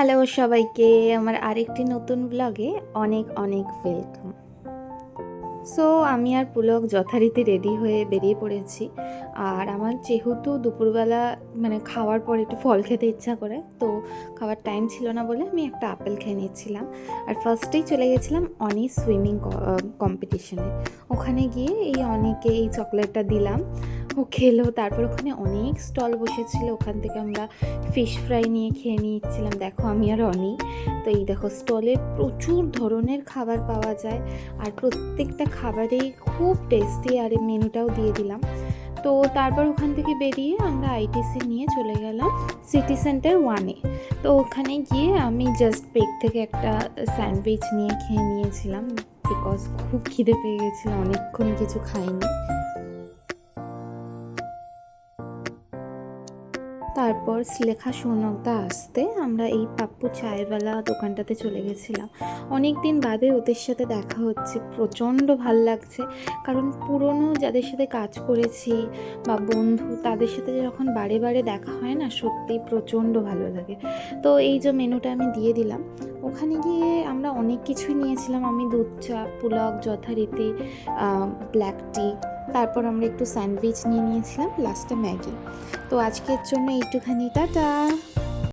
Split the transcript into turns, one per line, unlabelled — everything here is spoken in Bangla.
হ্যালো সবাইকে আমার আরেকটি নতুন ব্লগে অনেক অনেক ওয়েলকাম সো আমি আর পুলক যথারীতি রেডি হয়ে বেরিয়ে পড়েছি। আর আমার যেহেতু দুপুরবেলা মানে খাওয়ার পর একটু ফল খেতে ইচ্ছা করে, তো খাওয়ার টাইম ছিল না বলে আমি একটা আপেল খেয়ে নিচ্ছিলাম। আর ফার্স্টেই চলে গেছিলাম অনি সুইমিং কম্পিটিশনে ওখানে গিয়ে এই অনেকে এই চকলেটটা দিলাম। ও খেলো। তারপর ওখানে অনেক স্টল বসেছিল। ওখান থেকে আমরা ফিশ ফ্রাই নিয়ে খেয়ে নিয়েছিলাম। দেখো আমি আর অনি। তো এই দেখো স্টলে প্রচুর ধরনের খাবার পাওয়া যায় আর প্রত্যেকটা খাবারেই খুব টেস্টি আর মেনুটাও দিয়ে দিলাম। তো তারপর ওখান থেকে বেরিয়ে আমরা আইটিসি নিয়ে চলে গেলাম সিটি সেন্টার ওয়ানে তো ওখানে গিয়ে আমি জাস্ট পেক থেকে একটা স্যান্ডউইচ নিয়ে খেয়ে নিয়েছিলাম বিকজ খুব খিদে পেয়ে গেছিল। অনেকক্ষণ কিছু খাইনি। তারপর শ্লেখা সৌনকদা আসতে আমরা এই পাপ্পু চায়ওয়ালা দোকানটাতে চলে গেছিলাম। অনেক দিন বাদে ওদের সাথে দেখা হচ্ছে, প্রচণ্ড ভালো লাগছে। কারণ পুরনো যাদের সাথে কাজ করেছি বা বন্ধু, তাদের সাথে যখন বারে বারে দেখা হয় না, সত্যি প্রচণ্ড ভালো লাগে। তো এই যে মেনুটা আমি দিয়ে দিলাম। ওখানে গিয়ে আমরা অনেক কিছুই নিয়েছিলাম। আমি দুধ চা পুলক যথারীতি ব্ল্যাক টি তারপর আমরা একটু স্যান্ডউইচ নিয়ে নিয়েছিলাম লাস্টে ম্যাগি। তো আজকের জন্য এইটুখানি টাটা!